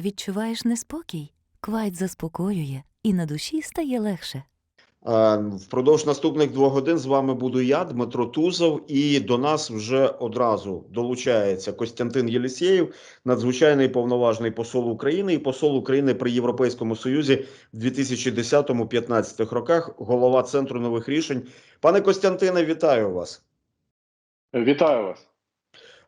Відчуваєш неспокій? Квайт заспокоює, і на душі стає легше. Е, Впродовж наступних двох годин з вами буду я, Дмитро Тузов, і до нас вже одразу долучається Костянтин Єлісєєв, надзвичайний повноважний посол України і посол України при Європейському Союзі в 2010-15 роках, голова Центру нових рішень. Пане Костянтине, вітаю вас. Вітаю вас.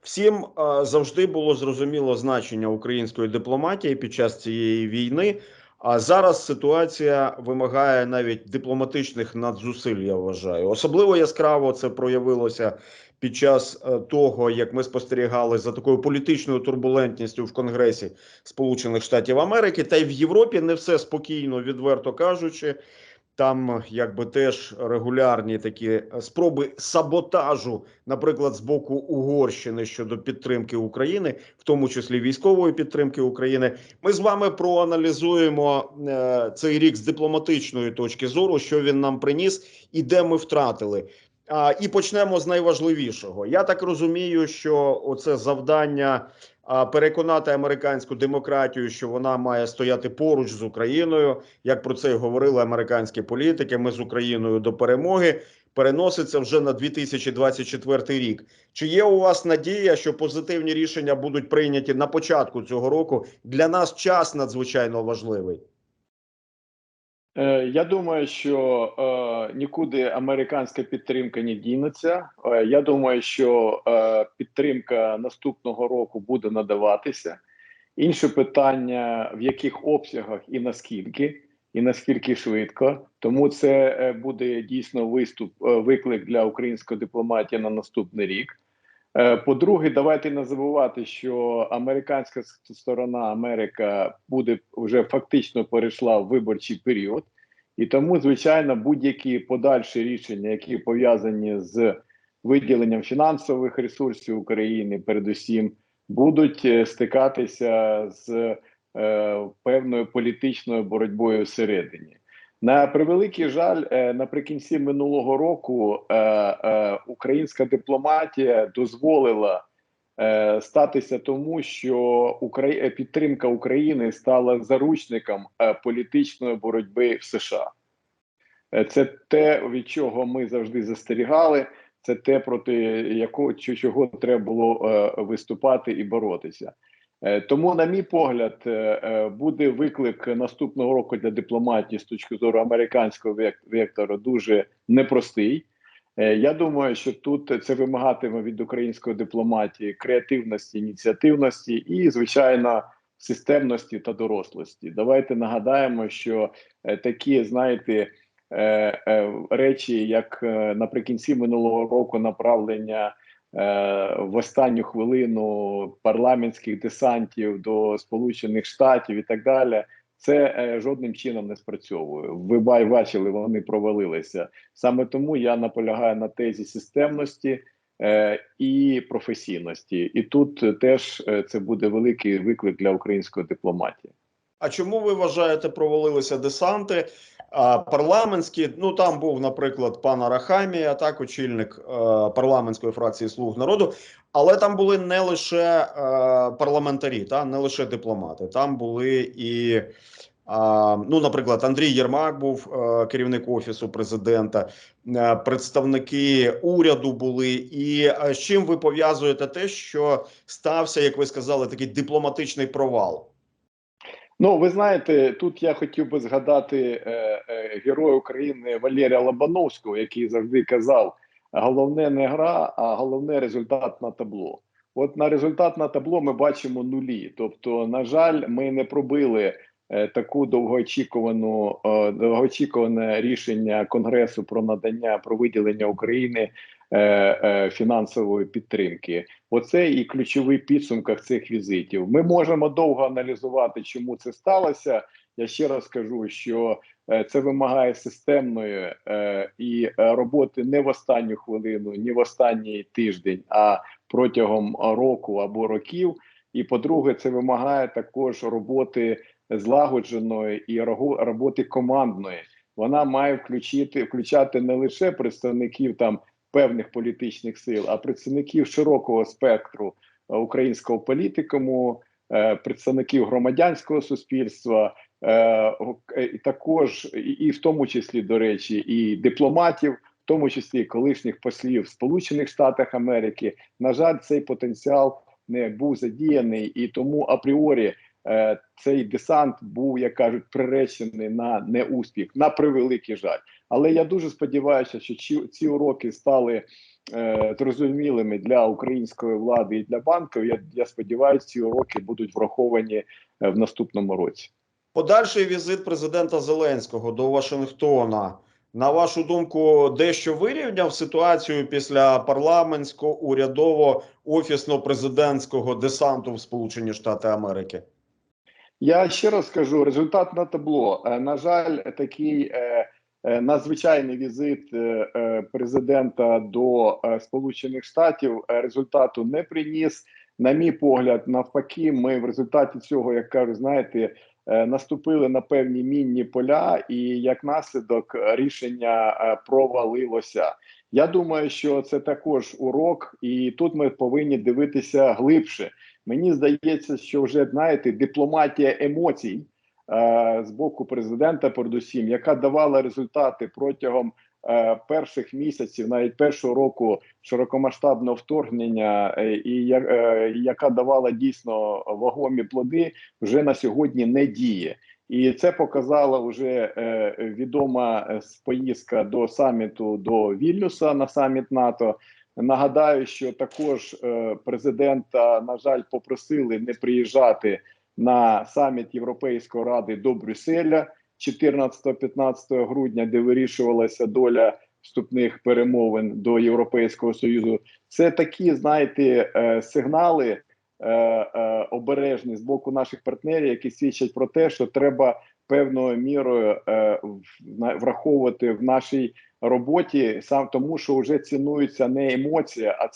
Всім завжди було зрозуміло значення української дипломатії під час цієї війни. А зараз ситуація вимагає навіть дипломатичних надзусиль. Я вважаю, особливо яскраво це проявилося під час е, того, як ми спостерігали за такою політичною турбулентністю в Конгресі Сполучених Штатів Америки, та й в Європі не все спокійно, відверто кажучи. Там якби теж регулярні такі е, спроби саботажу, наприклад, з боку Угорщини щодо підтримки України, в тому числі військової підтримки України. Ми з вами проаналізуємо е, цей рік з дипломатичної точки зору, що він нам приніс і де ми втратили. І почнемо з найважливішого. Я так розумію, що оце завдання переконати американську демократію, що вона має стояти поруч з Україною, як про це й говорили американські політики. Ми з Україною до перемоги переноситься вже на 2024 рік. Чи є у вас надія, що позитивні рішення будуть прийняті на початку цього року? Для нас час надзвичайно важливий. Е, Я думаю, що е, нікуди американська підтримка не дінеться. Е, Я думаю, що е, підтримка наступного року буде надаватися. Інше питання: в яких обсягах і наскільки, і наскільки швидко. Тому це е, буде дійсно виступ, е, виклик для української дипломатії на наступний рік. Е, По-друге, давайте не забувати, що американська сторона Америка буде вже фактично перейшла в виборчий період, і тому, звичайно, будь-які подальші рішення, які пов'язані з виділенням фінансових ресурсів України, передусім, будуть е, стикатися з е, певною політичною боротьбою всередині. На превеликий жаль, е, наприкінці минулого року е, е, українська дипломатія дозволила статися тому, що підтримка України стала заручником політичної боротьби в США. Це те, від чого ми завжди застерігали. Це те, проти якого чого треба було виступати і боротися. Е, Тому, на мій погляд, е, е, буде виклик наступного року для дипломатії з точки зору американського вектора дуже непростий. Я думаю, що тут це вимагатиме від української дипломатії креативності, ініціативності і, звичайно, системності та дорослості. Давайте нагадаємо, що такі, знаєте, речі, як наприкінці минулого року направлення в останню хвилину парламентських десантів до Сполучених Штатів і так далі. Це е, жодним чином не спрацьовує. Ви ба- бачили, вони провалилися. Саме тому я наполягаю на тезі системності е, і професійності. І тут е, теж е, це буде великий виклик для української дипломатії. А чому ви вважаєте, провалилися десанти? Парламентські, ну там був, наприклад, пан Арахамія, так очільник е, парламентської фракції Слуг народу. Але там були не лише е, парламентарі, та не лише дипломати. Там були і, ну, наприклад, Андрій Єрмак був е, керівник офісу президента, представники уряду були. І з чим ви пов'язуєте те, що стався, як ви сказали, такий дипломатичний провал? Ну, ви знаєте, тут я хотів би згадати е, е, героя України Валерія Лобановського, який завжди казав: головне не гра, а головне результат на табло. От на результат на табло ми бачимо нулі. Тобто, на жаль, ми не пробили е, таку довгоочікувану е, довгоочікуване рішення Конгресу про надання про виділення України фінансової підтримки. Оце і ключовий підсумках цих візитів. Ми можемо довго аналізувати, чому це сталося. Я ще раз кажу, що е, це вимагає системної е, і е, роботи не в останню хвилину, ні в останній тиждень, а протягом року або років. І по-друге, це вимагає також роботи злагодженої і роботи командної. Вона має включити включати не лише представників там певних політичних сил, а представників широкого спектру е, українського політикуму, е, представників громадянського суспільства, е, також і, в тому числі, до речі, і дипломатів, в тому числі колишніх послів Сполучених Штатах Америки. На жаль, цей потенціал не був задіяний, і тому апріорі цей десант був, як кажуть, приречений на неуспіх, на превеликий жаль. Але я дуже сподіваюся, що ці, ці уроки стали е, зрозумілими для української влади і для банків. Я, я сподіваюся, ці уроки будуть враховані е, в наступному році. Подальший візит президента Зеленського до Вашингтона. На вашу думку, дещо вирівняв ситуацію після парламентського урядово офісно-президентського десанту в Сполучені Штати Америки? Я ще раз скажу: результат на табло. Е, На жаль, такий е, е, надзвичайний візит е, е, президента до Сполучених Штатів результату не приніс. На мій погляд, навпаки, ми в результаті цього, як кажуть, знаєте, наступили на певні мінні поля, і як наслідок рішення провалилося. Я думаю, що це також урок, і тут ми повинні дивитися глибше. Мені здається, що вже знаєте, дипломатія емоцій з боку президента, передусім, яка давала результати протягом е, перших місяців, навіть першого року широкомасштабного вторгнення, е, і е, яка давала дійсно вагомі плоди, вже на сьогодні не діє. І це показала вже е, відома е, поїздка до саміту до Вільнюса на саміт НАТО. Нагадаю, що також е, президента, на жаль, попросили не приїжджати на саміт Європейської ради до Брюсселя 14-15 грудня, де вирішувалася доля вступних перемовин до Європейського союзу. Це такі, знаєте, е, сигнали е, е, обережні з боку наших партнерів, які свідчать про те, що треба певною мірою враховувати в нашій роботі, сам тому, що вже цінується не емоція, а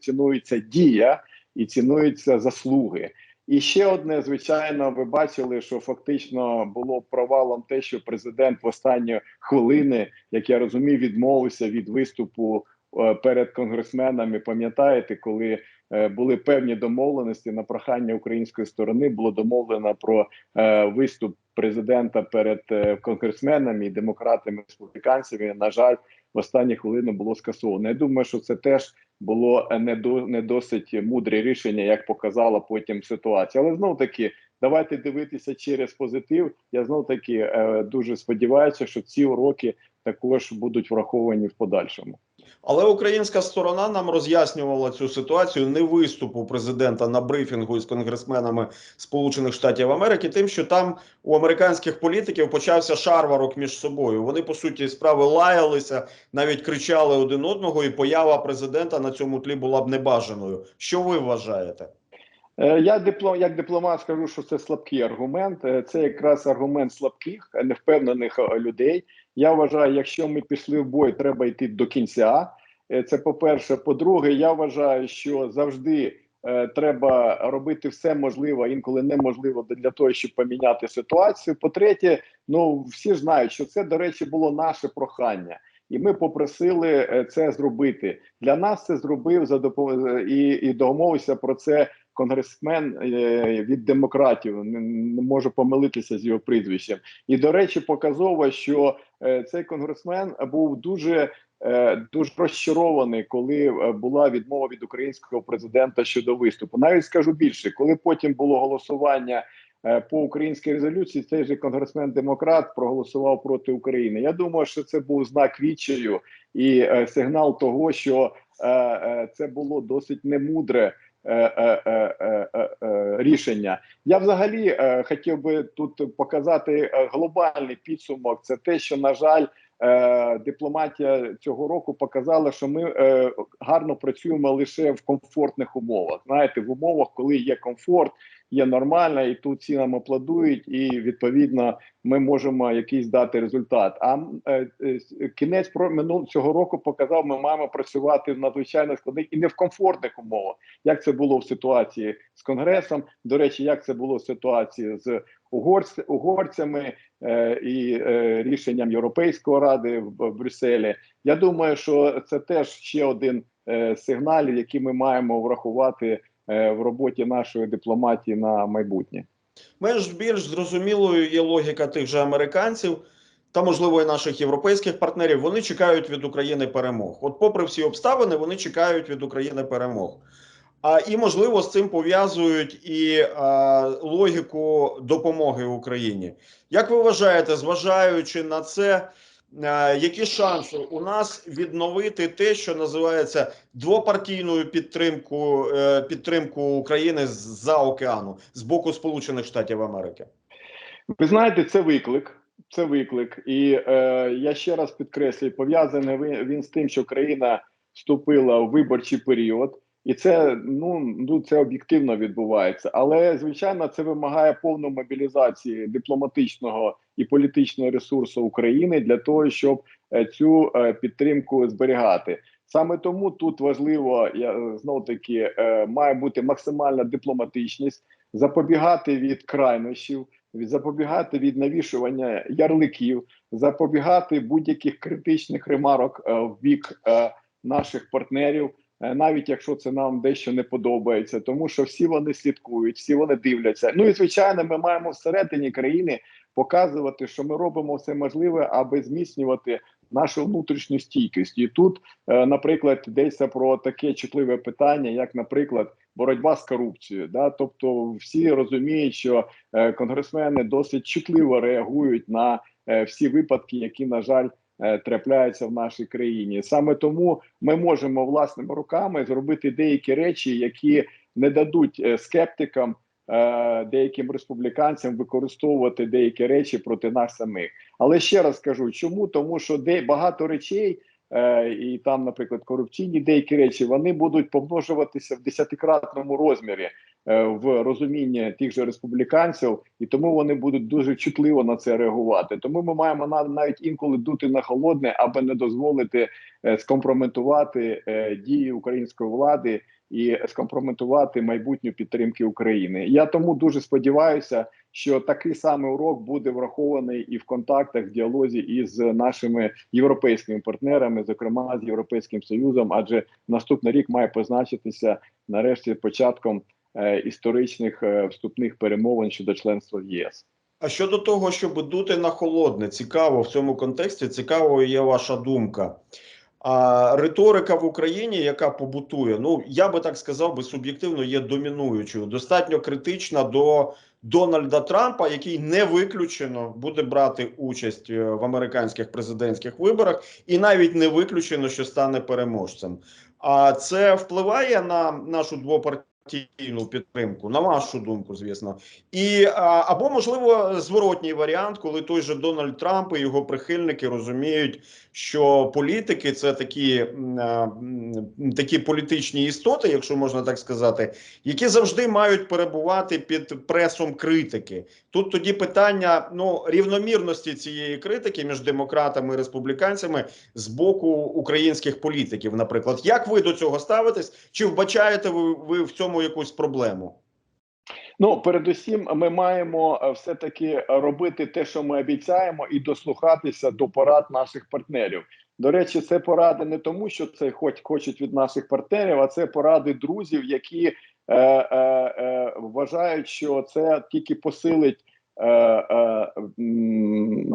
цінується дія і цінуються заслуги. І ще одне, звичайно, ви бачили, що фактично було провалом те, що президент в останні хвилини, як я розумію, відмовився від виступу е, перед конгресменами. Пам'ятаєте, коли е, були певні домовленості на прохання української сторони, було домовлено про е, виступ президента перед конгресменами і демократами республіканцями. На жаль, в останні хвилини було скасовано. Я думаю, що це теж було е, не до не досить мудре рішення, як показала потім ситуація. Але знов таки, давайте дивитися через позитив. Я знов таки е, дуже сподіваюся, що ці уроки також будуть враховані в подальшому. Але українська сторона нам роз'яснювала цю ситуацію не виступу президента на брифінгу із конгресменами Сполучених Штатів Америки, тим, що там у американських політиків почався шарварок між собою. Вони по суті справи лаялися, навіть кричали один одного, і поява президента на цьому тлі була б небажаною. Що ви вважаєте? Е, Я диплом, як дипломат скажу, що це слабкий аргумент. Е, Це якраз аргумент слабких, невпевнених е, людей. Я вважаю, якщо ми пішли в бой, треба йти до кінця. Е, Це по-перше. По-друге, я вважаю, що завжди е, треба робити все можливе, інколи неможливо для того, щоб поміняти ситуацію. По-третє, ну всі знають, що це, до речі, було наше прохання. І ми попросили е, це зробити. Для нас це зробив за допомогою і, і домовився про це конгресмен е, від демократів. Не, можу помилитися з його прізвищем. І до речі, показово, що е, цей конгресмен був дуже. е, Дуже розчарований, коли була відмова від українського президента щодо виступу. Навіть скажу більше, коли потім було голосування по українській резолюції, цей же конгресмен демократ проголосував проти України. Я думаю, що це був знак відчаю і сигнал того, що це було досить немудре рішення. Я взагалі е, хотів би тут показати е, глобальний підсумок. Це те, що на жаль. Е, дипломатія цього року показала, що ми е, гарно працюємо лише в комфортних умовах. Знаєте, в умовах, коли є комфорт, є нормально, і тут всі нам аплодують, і відповідно ми можемо якийсь дати результат. А е, е, кінець про минул цього року показав, ми маємо працювати в надзвичайно складних і не в комфортних умовах, як це було в ситуації з конгресом. До речі, як це було в ситуації з угорць, угорцями е, і е, рішенням Європейської ради в, в Брюсселі. Я думаю, що це теж ще один е, сигнал, який ми маємо врахувати в роботі нашої дипломатії на майбутнє. Менш більш зрозумілою є логіка тих же американців та, можливо, і наших європейських партнерів. Вони чекають від України перемог. От, попри всі обставини, вони чекають від України перемог. А і можливо з цим пов'язують і а, логіку допомоги Україні. Як ви вважаєте, зважаючи на це, які шанси у нас відновити те, що називається двопартійною підтримкою е, підтримку України з-за океану з боку Сполучених Штатів Америки? Ви знаєте, це виклик. Це виклик, і е, я ще раз підкреслюю, пов'язаний він з тим, що країна вступила в виборчий період, і це ну, ну це об'єктивно відбувається. Але звичайно, це вимагає повної мобілізації дипломатичного і політичного ресурсу України для того, щоб е, цю е, підтримку зберігати. Саме тому тут важливо я знов таки е, має бути максимальна дипломатичність, запобігати від крайнощів запобігати від навішування ярликів, запобігати будь-яких критичних ремарок е, в бік е, наших партнерів, е, навіть якщо це нам дещо не подобається, тому що всі вони слідкують, всі вони дивляться. Ну і звичайно, ми маємо всередині країни показувати, що ми робимо все можливе, аби зміцнювати нашу внутрішню стійкість. І тут, е, наприклад, йдеться про таке чутливе питання, як, наприклад, боротьба з корупцією. Да? Тобто, всі розуміють, що е, конгресмени досить чутливо реагують на е, всі випадки, які, на жаль, е, трапляються в нашій країні. Саме тому ми можемо власними руками зробити деякі речі, які не дадуть е, скептикам. е, Деяким республіканцям використовувати деякі речі проти нас самих, але ще раз кажу, чому тому, що де багато речей, е, і там, наприклад, корупційні деякі речі, вони будуть помножуватися в десятикратному розмірі е, в розумінні тих же республіканців, і тому вони будуть дуже чутливо на це реагувати. Тому ми маємо на- навіть інколи дути на холодне, аби не дозволити е, скомпрометувати е, дії української влади і скомпрометувати майбутню підтримки України. Я тому дуже сподіваюся, що такий самий урок буде врахований і в контактах, в діалозі із нашими європейськими партнерами, зокрема з Європейським Союзом, адже наступний рік має позначитися нарешті початком е, історичних е, вступних перемовин щодо членства в ЄС. А щодо того, щоб дути на холодне, цікаво в цьому контексті, цікавою є ваша думка. А риторика в Україні, яка побутує, ну я би так сказав, би суб'єктивно є домінуючою, достатньо критична до Дональда Трампа, який не виключено буде брати участь е, в американських президентських виборах, і навіть не виключено, що стане переможцем. А це впливає на нашу двопартійну підтримку, на вашу думку, звісно. І або можливо зворотній варіант, коли той же Дональд Трамп і його прихильники розуміють, що політики це такі, такі політичні істоти, якщо можна так сказати, які завжди мають перебувати під пресом критики. Тут тоді питання ну рівномірності цієї критики між демократами і республіканцями з боку українських політиків. Наприклад, як ви до цього ставитесь? Чи вбачаєте ви, ви в цьому якусь проблему? Ну, передусім, ми маємо е, все-таки робити те, що ми обіцяємо, і дослухатися до порад наших партнерів. До речі, це поради не тому, що це хоч хочуть від наших партнерів, а це поради друзів, які е, е, е, вважають, що це тільки посилить. е, е,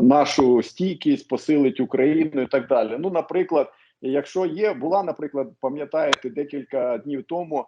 Нашу стійкість посилить Україну і так далі. Ну, наприклад, якщо є, була, наприклад, пам'ятаєте, декілька днів тому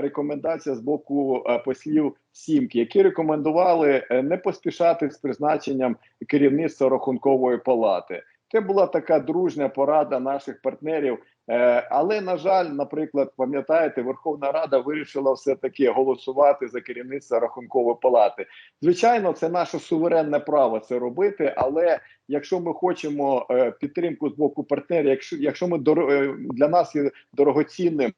рекомендація з боку е, послів сімки, які рекомендували е, не поспішати з призначенням керівництва рахункової палати. Це була така дружня порада наших партнерів. Е, але на жаль, наприклад, пам'ятаєте, Верховна Рада вирішила все таки голосувати за керівництво рахункової палати. Звичайно, це наше суверенне право це робити. Але якщо ми хочемо е, підтримку з боку партнерів, якщо якщо ми е, для нас є дорогоцінним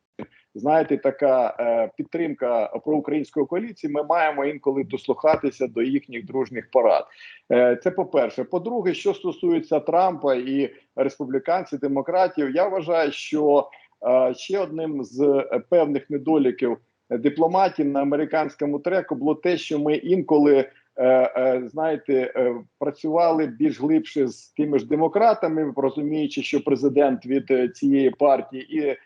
знаєте, така е, підтримка проукраїнської коаліції, ми маємо інколи дослухатися до їхніх дружніх порад. Е, це по-перше. По-друге, що стосується Трампа і республіканців, демократів, я вважаю, що е, ще одним з е, певних недоліків дипломатів на американському треку було те, що ми інколи. е, е, Знаєте, працювали більш глибше з тими ж демократами, розуміючи, що президент від цієї партії і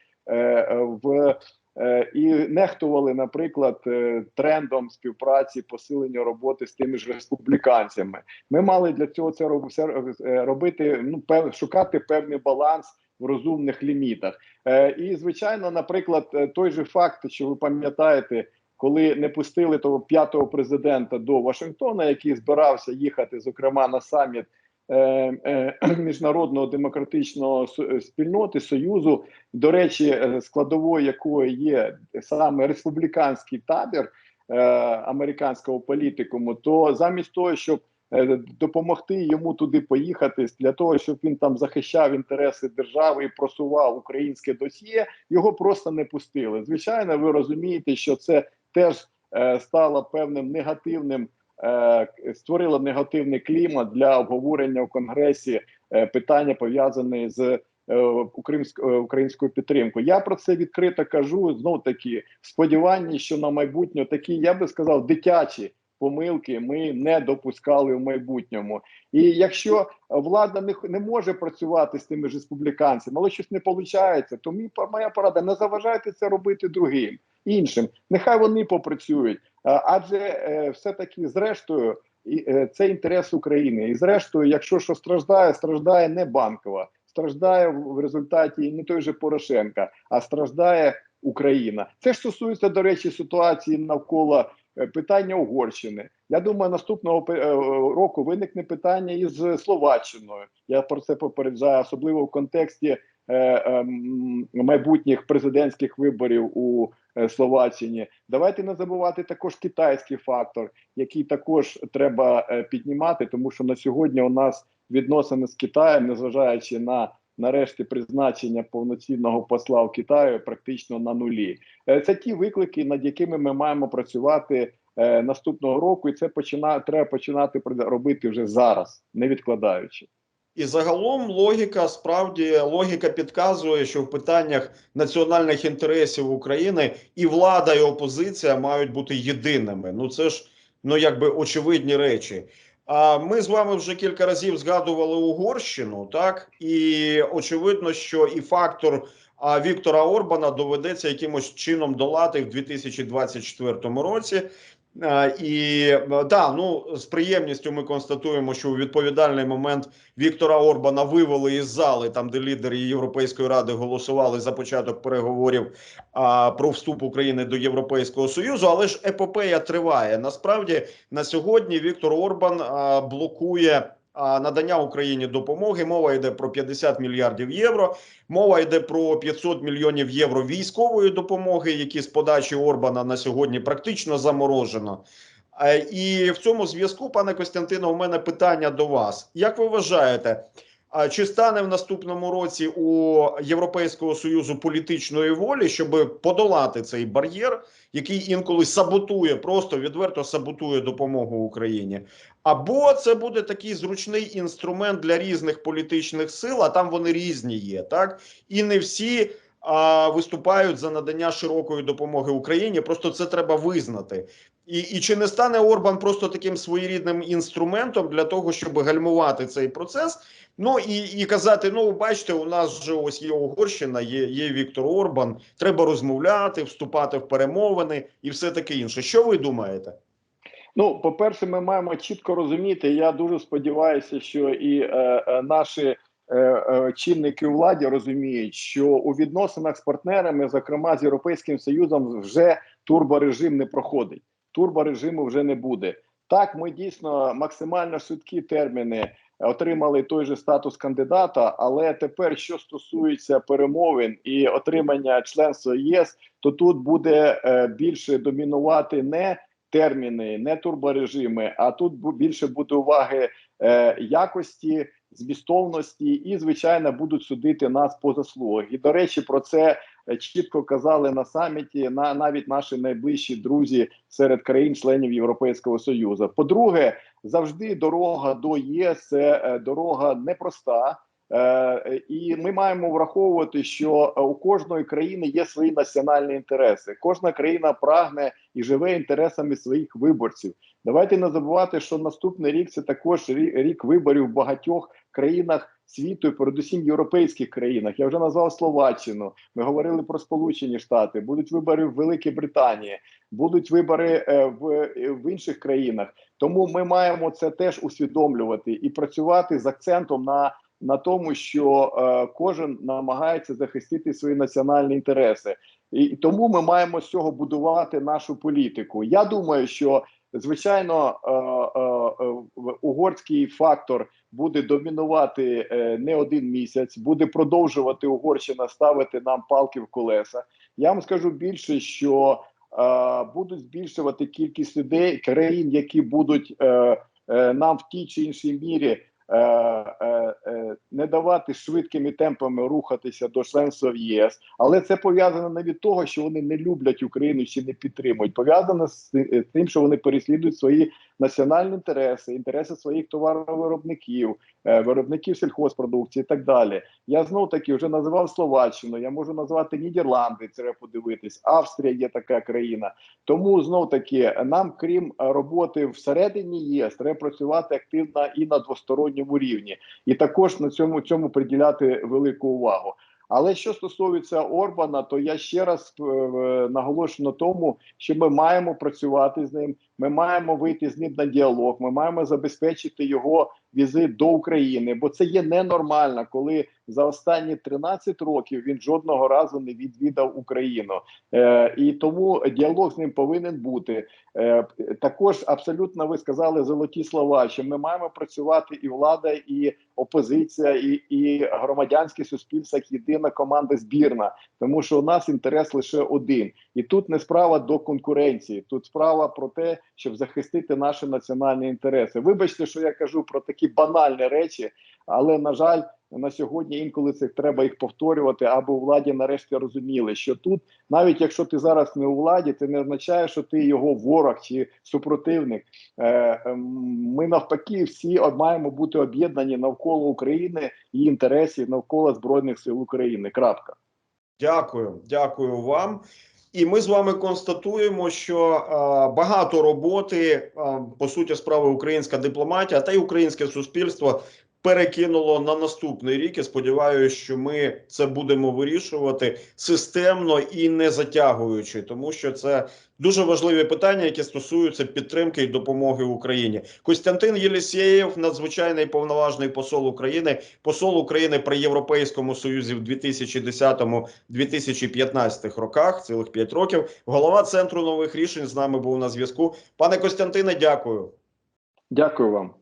в е, і нехтували, наприклад, е, трендом співпраці, посилення роботи з тими ж республіканцями. Ми мали для цього це роб- е, робити. Ну шукати певний баланс в розумних лімітах. Е, і звичайно, наприклад, е, той же факт, що ви пам'ятаєте. Коли не пустили того п'ятого президента до Вашингтона, який збирався їхати, зокрема на саміт е, е, міжнародного демократичного спільноти союзу, до речі, е, складовою якої є саме республіканський табір е, американського політикуму, то замість того, щоб е, допомогти йому туди поїхати для того, щоб він там захищав інтереси держави і просував українське досьє, його просто не пустили. Звичайно, ви розумієте, що це теж е, стало певним негативним. Е, Створило негативний клімат для обговорення в конгресі е, питання пов'язані з е, українською підтримкою. Я про це відкрито кажу. Знов таки в сподіванні, що на майбутнє такі, я би сказав, дитячі помилки ми не допускали в майбутньому. І якщо влада не, не може працювати з тими ж республіканцями, але щось не виходить, то мій моя порада не заважайте це робити другим іншим. Нехай вони попрацюють. Адже е, все-таки, зрештою, і, е, це інтерес України. І зрештою, якщо що страждає, страждає не банкова, страждає в результаті не той же Порошенка, а страждає Україна. Це ж стосується, до речі, ситуації навколо е, питання Угорщини. Я думаю, наступного року виникне питання із Словаччиною. Я про це попереджаю, особливо в контексті майбутніх президентських виборів у е, Словаччині. Давайте не забувати також китайський фактор, який також треба е, піднімати, тому що на сьогодні у нас відносини з Китаєм, незважаючи на нарешті призначення повноцінного посла в Китаю, практично на нулі. Е, Це ті виклики, над якими ми маємо працювати е, наступного року, і це почина треба починати робити вже зараз, не відкладаючи. І загалом логіка справді логіка підказує, що в питаннях національних інтересів України і влада, і опозиція мають бути єдиними. Ну це ж ну якби очевидні речі. А ми з вами вже кілька разів згадували Угорщину, так і очевидно, що і фактор а, Віктора Орбана доведеться якимось чином долати в 2024 році. Е, І е, да, ну з приємністю ми констатуємо, що у відповідальний момент Віктора Орбана вивели із зали, там де лідери Європейської ради голосували за початок переговорів а, про вступ України до Європейського союзу. Але ж епопея триває. Насправді на сьогодні Віктор Орбан а, блокує. Надання Україні допомоги мова йде про 50 мільярдів євро. Мова йде про 500 мільйонів євро військової допомоги, які з подачі Орбана на сьогодні практично заморожено. Е, І в цьому зв'язку, пане Костянтине, у мене питання до вас. Як ви вважаєте, чи стане в наступному році у Європейського союзу політичної волі, щоб подолати цей бар'єр, який інколи саботує, просто відверто саботує допомогу Україні? Або це буде такий зручний інструмент для різних політичних сил, а там вони різні є, так і не всі виступають за надання широкої допомоги Україні. Просто це треба визнати. І, і чи не стане Орбан просто таким своєрідним інструментом для того, щоб гальмувати цей процес? Ну і, і казати: ну, бачите, у нас вже ось є Угорщина, є, є Віктор Орбан. Треба розмовляти, вступати в перемовини і все таке інше. Що ви думаєте? Ну, по-перше, ми маємо чітко розуміти. Я дуже сподіваюся, що і е, е, наші е, е, чинники владі розуміють, що у відносинах з партнерами, зокрема з Європейським Союзом, вже турборежим не проходить. Турборежиму вже не буде. Так, ми дійсно максимально швидкі терміни отримали той же статус кандидата. Але тепер, що стосується перемовин і отримання членства ЄС, то тут буде е, більше домінувати не терміни, не турборежими, а тут більше буде уваги е, якості, змістовності і, звичайно, будуть судити нас по заслугах. І до речі, про це е, чітко казали на саміті на навіть наші найближчі друзі серед країн-членів Європейського союзу. По-друге, завжди дорога до ЄС це е, дорога непроста. Е, і ми маємо враховувати, що у кожної країни є свої національні інтереси. Кожна країна прагне і живе інтересами своїх виборців. Давайте не забувати, що наступний рік це також рі- рік виборів в багатьох країнах світу, і передусім європейських країнах. Я вже назвав Словаччину. Ми говорили про Сполучені Штати. Будуть вибори в Великій Британії, будуть вибори е, в, е, в інших країнах. Тому ми маємо це теж усвідомлювати і працювати з акцентом на, на тому, що е, кожен намагається захистити свої національні інтереси. І тому ми маємо з цього будувати нашу політику. Я думаю, що звичайно е, е, е, угорський фактор буде домінувати не один місяць, буде продовжувати Угорщина ставити нам палки в колеса. Я вам скажу більше, що будуть збільшувати кількість людей, країн, які будуть нам в тій чи іншій мірі. Е, е, е, Не давати швидкими темпами рухатися до членства в ЄС, але це пов'язано не від того, що вони не люблять Україну чи не підтримують. Пов'язано з тим, що вони переслідують свої національні інтереси, інтереси своїх товаровиробників, виробників сільхозпродукції і так далі. Я знов таки вже називав Словаччину. Я можу назвати Нідерланди. Треба подивитись. Австрія є така країна. Тому знов таки нам, крім роботи всередині ЄС, треба працювати активно і на двосторонньому рівні, і також на цьому цьому приділяти велику увагу. Але що стосується Орбана, то я ще раз е, наголошую на тому, що ми маємо працювати з ним. Ми маємо вийти з ним на діалог. Ми маємо забезпечити його візит до України, бо це є ненормально, коли за останні 13 років він жодного разу не відвідав Україну. Е, і тому діалог з ним повинен бути. Е, також абсолютно ви сказали золоті слова, що ми маємо працювати і влада, і опозиція, і, і громадянське суспільство як єдина команда збірна, тому що у нас інтерес лише один. І тут не справа до конкуренції, тут справа про те, щоб захистити наші національні інтереси. Вибачте, що я кажу про такі банальні речі, але на жаль, на сьогодні інколи це треба їх повторювати, аби у владі нарешті розуміли, що тут, навіть якщо ти зараз не у владі, це не означає, що ти його ворог чи супротивник. Е, ем, Ми навпаки всі маємо бути об'єднані навколо України і інтересів навколо збройних сил України. Крапка. Дякую, дякую вам. І ми з вами констатуємо, що е, багато роботи е, по суті справи українська дипломатія та й українське суспільство перекинуло на наступний рік. І сподіваюся, що ми це будемо вирішувати системно і не затягуючи, тому що це дуже важливі питання, які стосуються підтримки і допомоги Україні. Костянтин Єлісєєв, надзвичайний повноважний посол України, посол України при Європейському Союзі в 2010-2015 роках, цілих 5 років. Голова центру нових рішень з нами був на зв'язку. Пане Костянтине, дякую. Дякую вам.